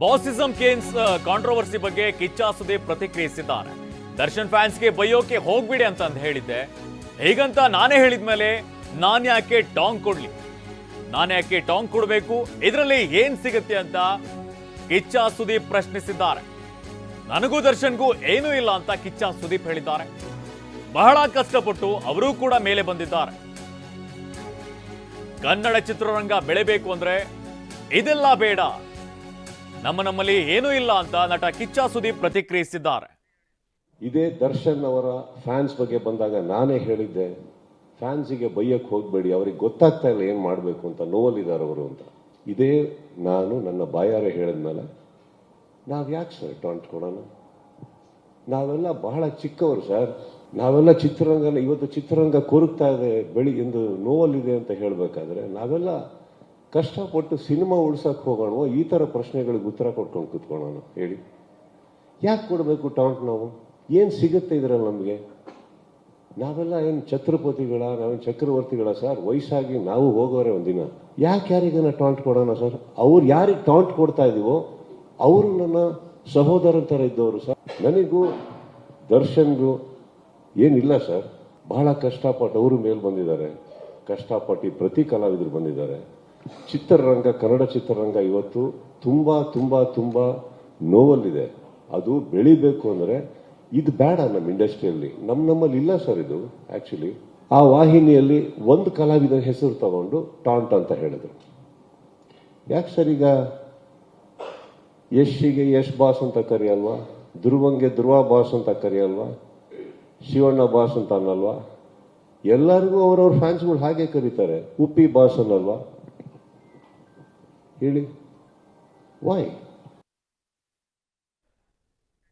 ಬಾಸಿಸಂ ಕೇನ್ಸ್ controversy ಬಗ್ಗೆ ಕಿಚ್ಚ ಸುದೀಪ್ ಪ್ರತಿಕ್ರಿಯಿಸಿದ್ದಾರೆ. ದರ್ಶನ್ ಫ್ಯಾನ್ಸ್ಗೆ ಬೈಯೋಕೆ ಹೋಗ್ಬಿಡಿ ಅಂತ ಅಂದ್ ಹೇಳಿದ್ದೆ. ಹೀಗಂತ ನಾನೇ ಹೇಳಿದ್ಮೇಲೆ ನಾನು ಯಾಕೆ ಟಾಂಗ್ ಕೊಡ್ಲಿ? ನಾನು ಯಾಕೆ ಟಾಂಗ್ ಕೊಡಬೇಕು? ಇದರಲ್ಲಿ ಏನ್ ಸಿಗುತ್ತೆ ಅಂತ ಕಿಚ್ಚ ಸುದೀಪ್ ಪ್ರಶ್ನಿಸಿದ್ದಾರೆ. ನನಗೂ ದರ್ಶನ್ಗೂ ಏನೂ ಇಲ್ಲ ಅಂತ ಕಿಚ್ಚ ಸುದೀಪ್ ಹೇಳಿದ್ದಾರೆ. ಬಹಳ ಕಷ್ಟಪಟ್ಟು ಅವರೂ ಕೂಡ ಮೇಲೆ ಬಂದಿದ್ದಾರೆ. ಕನ್ನಡ ಚಿತ್ರರಂಗ ಬೆಳೆಬೇಕು ಅಂದ್ರೆ ಇದೆಲ್ಲ ಬೇಡ. ನಮ್ಮ ನಮ್ಮಲ್ಲಿ ಏನೂ ಇಲ್ಲ ಅಂತ ನಟ ಕಿಚ್ಚ ಸುದೀಪ್ ಪ್ರತಿಕ್ರಿಯಿಸಿದ್ದಾರೆ. ಇದೇ ದರ್ಶನ್ ಅವರ ಫ್ಯಾನ್ಸ್ ಬಗ್ಗೆ ಬಂದಾಗ ನಾನೇ ಹೇಳಿದ್ದೆ, ಫ್ಯಾನ್ಸಿಗೆ ಬೈಯಕ್ಕೆ ಹೋಗಬೇಡಿ, ಅವ್ರಿಗೆ ಗೊತ್ತಾಗ್ತಾ ಇಲ್ಲ ಏನು ಮಾಡಬೇಕು ಅಂತ, ನೋವಲ್ಲಿದ್ದಾರೆ ಅವರು ಅಂತ. ಇದೇ ನಾನು ನನ್ನ ಬಾಯಾರೆ ಹೇಳಿದ್ಮೇಲೆ, ನಾವು ಯಾಕೆ ಸರ್ ಟಾಂಟ್ ಕೊಡೋಣ? ನಾವೆಲ್ಲ ಬಹಳ ಚಿಕ್ಕವರು ಸರ್. ನಾವೆಲ್ಲ ಚಿತ್ರರಂಗನ, ಇವತ್ತು ಚಿತ್ರರಂಗ ಕೊರಗ್ತಾ ಇದೆ ಬೆಳಿಗ್ಗೆಂದು ನೋವಲ್ಲಿದೆ ಅಂತ ಹೇಳಬೇಕಾದ್ರೆ ನಾವೆಲ್ಲ ಕಷ್ಟಪಟ್ಟು ಸಿನಿಮಾ ಉಳ್ಸಕ್ಕೆ ಹೋಗೋಣ ಈ ಥರ ಪ್ರಶ್ನೆಗಳಿಗೆ ಉತ್ತರ ಕೊಟ್ಕೊಂಡು ಕೂತ್ಕೊಳ್ಳೋಣ. ಹೇಳಿ. ಯಾಕೆ ಕೊಡಬೇಕು ಟಾಂಟ್ ನಾವು? ಏನು ಸಿಗುತ್ತೆ ಇದರಲ್ಲಿ ನಮಗೆ? ನಾವೆಲ್ಲ ಏನು ಛತ್ರಪತಿಗಳ, ನಾವೇನು ಚಕ್ರವರ್ತಿಗಳ ಸರ್ ವಯಸ್ಸಾಗಿ ನಾವು ಹೋಗೋರೆ ಒಂದಿನ. ಯಾಕೆ ಯಾರಿಗನ್ನ ಟಾಂಟ್ ಕೊಡೋಣ ಸರ್ ಅವ್ರು ಯಾರಿಗೆ ಟಾಂಟ್ ಕೊಡ್ತಾ ಇದೀವೋ, ಅವರು ನನ್ನ ಸಹೋದರನ ಥರ ಇದ್ದವರು ಸರ್ ನನಗೂ, ದರ್ಶನ್ಗೂ ಏನಿಲ್ಲ ಸರ್ ಬಹಳ ಕಷ್ಟಪಟ್ಟು ಅವರು ಮೇಲೆ ಬಂದಿದ್ದಾರೆ. ಕಷ್ಟಪಟ್ಟು ಪ್ರತಿ ಕಲಾವಿದರು ಬಂದಿದ್ದಾರೆ. ಚಿತ್ರರಂಗ, ಕನ್ನಡ ಚಿತ್ರರಂಗ ಇವತ್ತು ತುಂಬಾ ತುಂಬಾ ತುಂಬಾ ನೋವಲ್ಲಿದೆ. ಅದು ಬೆಳಿಬೇಕು ಅಂದ್ರೆ ಇದು ಬೇಡ ನಮ್ಮ ಇಂಡಸ್ಟ್ರಿಯಲ್ಲಿ. ನಮ್ಮ ನಮ್ಮಲ್ಲಿ ಇಲ್ಲ ಸರ್ ಇದು ಆ್ಯಕ್ಚುಲಿ ಆ ವಾಹಿನಿಯಲ್ಲಿ ಒಂದು ಕಲಾವಿದ ಹೆಸರು ತಗೊಂಡು ಟಾಂಟ್ ಅಂತ ಹೇಳಿದ್ರು. ಯಾಕೆ ಸರ್ ಈಗ? ಯಶ್ಗೆ ಯಶ್ ಬಾಸ್ ಅಂತ ಕರೆಯಲ್ವಾ? ಧ್ರುವಂಗೆ ಧ್ರುವ ಬಾಸ್ ಅಂತ ಕರೆಯಲ್ವಾ? ಶಿವಣ್ಣ ಬಾಸ್ ಅಂತ ಅನ್ನಲ್ವಾ? ಎಲ್ಲರಿಗೂ ಅವರವ್ರ ಫ್ಯಾನ್ಸ್ಗಳು ಹಾಗೆ ಕರೀತಾರೆ. ಉಪ್ಪಿ ಬಾಸ್ ಅನ್ನಲ್ವಾ? ಹೇಳಿ ವಾಯ್